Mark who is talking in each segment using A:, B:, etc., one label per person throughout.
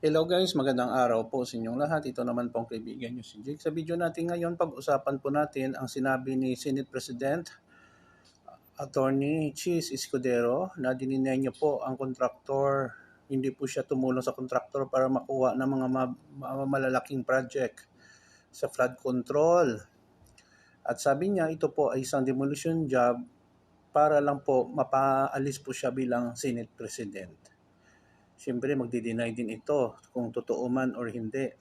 A: Hello guys, magandang araw po sa inyong lahat. Ito naman po ang kaibigan nyo si Jake. Sa video natin ngayon, pag-usapan po natin ang sinabi ni Senate President Attorney Cheese Escudero na dininay niya po ang kontraktor. Hindi po siya tumulong sa kontraktor para makuha ng mga ma- ma- malalaking project sa flood control. At sabi niya, ito po ay isang demolition job para lang po mapaalis po siya bilang Senate President. Siyempre, magdi-deny din ito kung totoo man or hindi.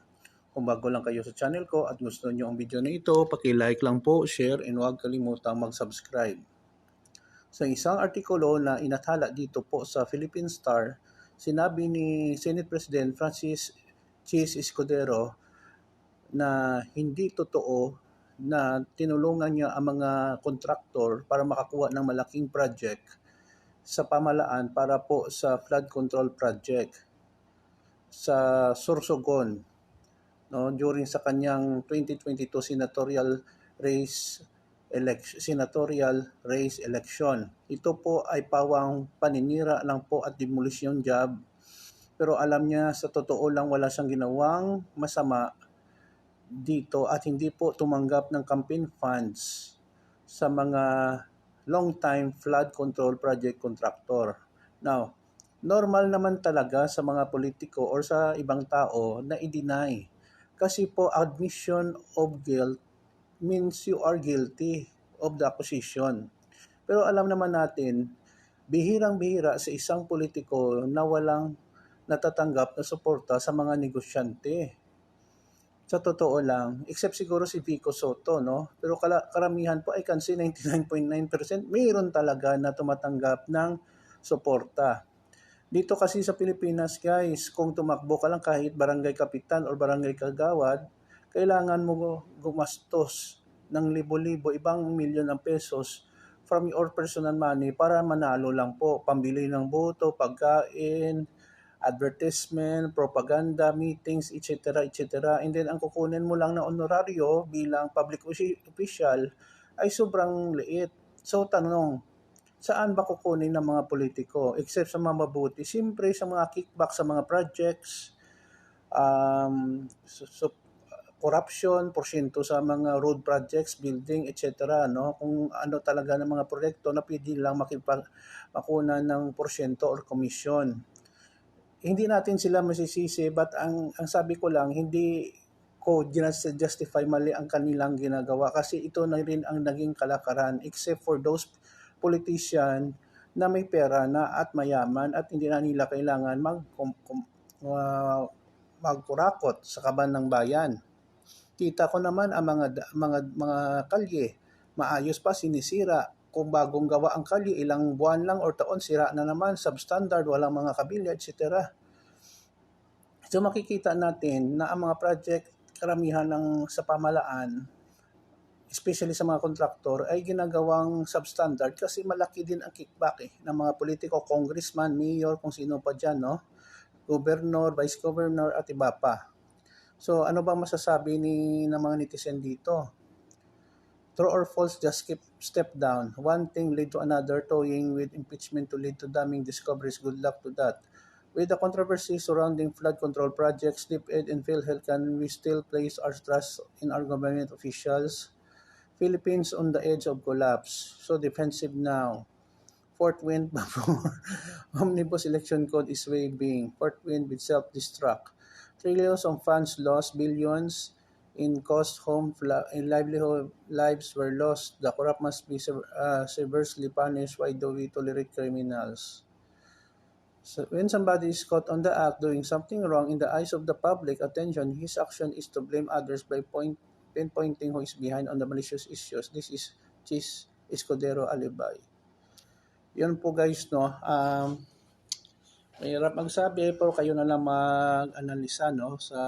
A: Kung bago lang kayo sa channel ko at gusto niyo ang video na ito, paki-like lang po, share, and huwag kalimutang mag-subscribe. Sa isang artikulo na inathala dito po sa Philippine Star, sinabi ni Senate President Francis Chis Escudero na hindi totoo na tinulungan niya ang mga kontraktor para makakuha ng malaking project sa pamalaan para po sa flood control project sa Sorsogon no during sa kanyang 2022 senatorial race election senatorial race election. Ito po ay pawang paninira lang po at demolition job. Pero alam niya sa totoo lang wala siyang ginawang masama dito at hindi po tumanggap ng campaign funds sa mga long-time flood control project contractor. Now, normal naman talaga sa mga politiko or sa ibang tao na i-deny. Kasi po admission of guilt means you are guilty of the accusation. Pero alam naman natin, bihirang-bihira sa isang politiko na walang natatanggap na suporta sa mga negosyante sa totoo lang, except siguro si Vico Soto, no? Pero kala, karamihan po, I can say 99.9%, mayroon talaga na tumatanggap ng suporta. Dito kasi sa Pilipinas, guys, kung tumakbo ka lang kahit barangay kapitan or barangay kagawad, kailangan mo gumastos ng libo-libo, ibang milyon ng pesos from your personal money para manalo lang po. Pambili ng boto, pagkain, advertisement, propaganda, meetings, etc. etc. And then ang kukunin mo lang na honoraryo bilang public official ay sobrang liit. So tanong, saan ba kukunin ng mga politiko except sa mga mabuti? Siyempre sa mga kickback sa mga projects, um, so, so, corruption, porsyento sa mga road projects, building, etc. No? Kung ano talaga ng mga proyekto na pwede lang makipag makuna ng porsyento or commission hindi natin sila masisisi but ang ang sabi ko lang hindi ko justify mali ang kanilang ginagawa kasi ito na rin ang naging kalakaran except for those politician na may pera na at mayaman at hindi na nila kailangan mag uh, magkurakot sa kaban ng bayan. Kita ko naman ang mga mga mga kalye maayos pa sinisira kung bagong gawa ang kalye, ilang buwan lang or taon, sira na naman, substandard, walang mga kabilya, etc. So makikita natin na ang mga project, karamihan ng sa pamalaan, especially sa mga kontraktor, ay ginagawang substandard kasi malaki din ang kickback eh, ng mga politiko, congressman, mayor, kung sino pa dyan, no? governor, vice governor, at iba pa. So ano ba masasabi ni ng mga netizen dito? True or false, just keep step down. One thing lead to another, toying with impeachment to lead to damning discoveries. Good luck to that. With the controversy surrounding flood control projects, DepEd and PhilHealth, can we still place our trust in our government officials? Philippines on the edge of collapse. So defensive now. Fourth wind before omnibus election code is waving. Fourth wind with self-destruct. Trillions of funds lost, billions in cost, home, and livelihood lives were lost. The corrupt must be uh, severely punished. Why do we tolerate criminals? So when somebody is caught on the act doing something wrong in the eyes of the public attention, his action is to blame others by point, pinpointing who is behind on the malicious issues. This is Chis Escudero Alibay. Yun po guys, no. Um, Mahirap magsabi, pero kayo na lang mag-analisa, no, sa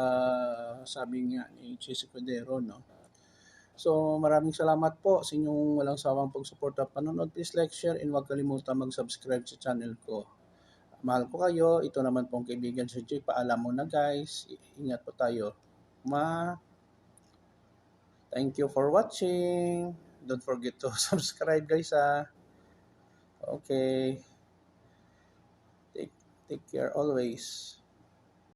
A: sabi niya ni Chase Cordero, no. So, maraming salamat po sa inyong walang sawang pagsuporta panonood. Please like, share, and huwag kalimutan mag-subscribe sa channel ko. Mahal ko kayo. Ito naman pong kaibigan sa Jay. Paalam mo na guys. Ingat po tayo. Ma. Thank you for watching. Don't forget to subscribe guys ha. Okay. Take care always.